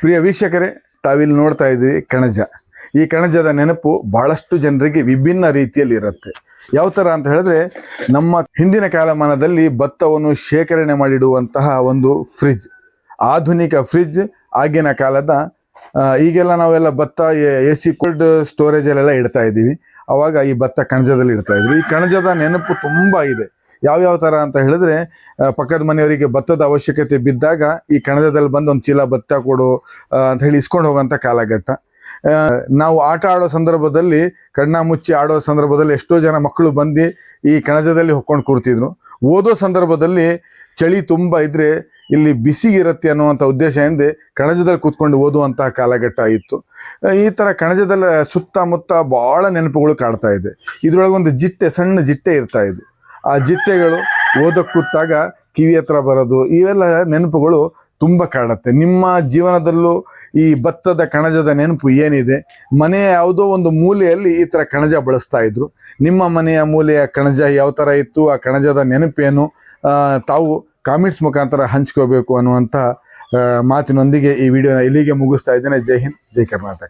ಪ್ರಿಯ ವೀಕ್ಷಕರೇ, ತಾವಿಲ್ಲಿ ನೋಡ್ತಾ ಇದ್ದೀವಿ ಕಣಜ. ಈ ಕಣಜದ ನೆನಪು ಬಹಳಷ್ಟು ಜನರಿಗೆ ವಿಭಿನ್ನ ರೀತಿಯಲ್ಲಿ ಇರುತ್ತೆ. ಯಾವ ಥರ ಅಂತ ಹೇಳಿದ್ರೆ, ನಮ್ಮ ಹಿಂದಿನ ಕಾಲಮಾನದಲ್ಲಿ ಭತ್ತವನ್ನು ಶೇಖರಣೆ ಮಾಡಿಡುವಂತಹ ಒಂದು ಫ್ರಿಜ್, ಆಧುನಿಕ ಫ್ರಿಜ್ ಆಗಿನ ಕಾಲದ ಈಗೆಲ್ಲ ನಾವೆಲ್ಲ ಭತ್ತ ಎ ಸಿ ಕೋಲ್ಡ್ ಸ್ಟೋರೇಜಲ್ಲೆಲ್ಲ ಇಡ್ತಾ ಇದ್ದೀವಿ. ಅವಾಗ ಈ ಭತ್ತ ಕಣಜದಲ್ಲಿ ಇಡ್ತಾ ಇದ್ರು ಈ ಕಣಜದ ನೆನಪು ತುಂಬಾ ಇದೆ. ಯಾವ್ಯಾವ ಥರ ಅಂತ ಹೇಳಿದ್ರೆ ಪಕ್ಕದ ಮನೆಯವರಿಗೆ ಭತ್ತದ ಅವಶ್ಯಕತೆ ಬಿದ್ದಾಗ ಈ ಕಣಜದಲ್ಲಿ ಬಂದು ಒಂದು ಚೀಲ ಭತ್ತ ಕೊಡು ಅಂತ ಹೇಳಿ ಇಸ್ಕೊಂಡು ಹೋಗುವಂಥ ಕಾಲಘಟ್ಟ. ನಾವು ಆಟ ಆಡೋ ಸಂದರ್ಭದಲ್ಲಿ ಕಣ್ಣ ಮುಚ್ಚಿ ಆಡೋ ಸಂದರ್ಭದಲ್ಲಿ ಎಷ್ಟೋ ಜನ ಮಕ್ಕಳು ಬಂದು ಈ ಕಣಜದಲ್ಲಿ ಹೊಕ್ಕೊಂಡು ಕೂರ್ತಿದ್ರು. ಓದೋ ಸಂದರ್ಭದಲ್ಲಿ ಚಳಿ ತುಂಬ ಇದ್ರೆ ಇಲ್ಲಿ ಬಿಸಿ ಇರುತ್ತೆ ಅನ್ನುವಂಥ ಉದ್ದೇಶದಿಂದ ಕಣಜದಲ್ಲಿ ಕೂತ್ಕೊಂಡು ಓದುವಂತಹ ಕಾಲಘಟ್ಟ ಇತ್ತು. ಈ ಥರ ಕಣಜದಲ್ಲ ಸುತ್ತಮುತ್ತ ಭಾಳ ನೆನಪುಗಳು ಕಾಡ್ತಾ ಇದೆ. ಇದ್ರೊಳಗೆ ಒಂದು ಜಿಟ್ಟೆ, ಸಣ್ಣ ಜಿಟ್ಟೆ ಇರ್ತಾ ಇದೆ. ಆ ಜಿಟ್ಟೆಗಳು ಓದಕ್ಕೆ ಕೂತಾಗ ಕಿವಿ ಹತ್ರ ಬರೋದು, ಇವೆಲ್ಲ ನೆನಪುಗಳು ತುಂಬ ಕಾಡುತ್ತೆ ನಿಮ್ಮ ಜೀವನದಲ್ಲೂ ಈ ಭತ್ತದ ಕಣಜದ ನೆನಪು ಏನಿದೆ? ಮನೆಯ ಯಾವುದೋ ಒಂದು ಮೂಲೆಯಲ್ಲಿ ಈ ಥರ ಕಣಜ ಬಳಸ್ತಾ ಇದ್ರು. ನಿಮ್ಮ ಮನೆಯ ಮೂಲೆಯ ಕಣಜ ಯಾವ ಥರ ಇತ್ತು? ಆ ಕಣಜದ ನೆನಪೇನು? ತಾವು ಕಾಮೆಂಟ್ಸ್ ಮುಖಾಂತರ ಹಂಚ್ಕೋಬೇಕು ಅನ್ನುವಂಥ ಮಾತಿನೊಂದಿಗೆ ಈ ವಿಡಿಯೋನ ಇಲ್ಲಿಗೆ ಮುಗಿಸ್ತಾ ಇದ್ದೇನೆ. ಜೈ ಹಿಂದ್, ಜೈ ಕರ್ನಾಟಕ.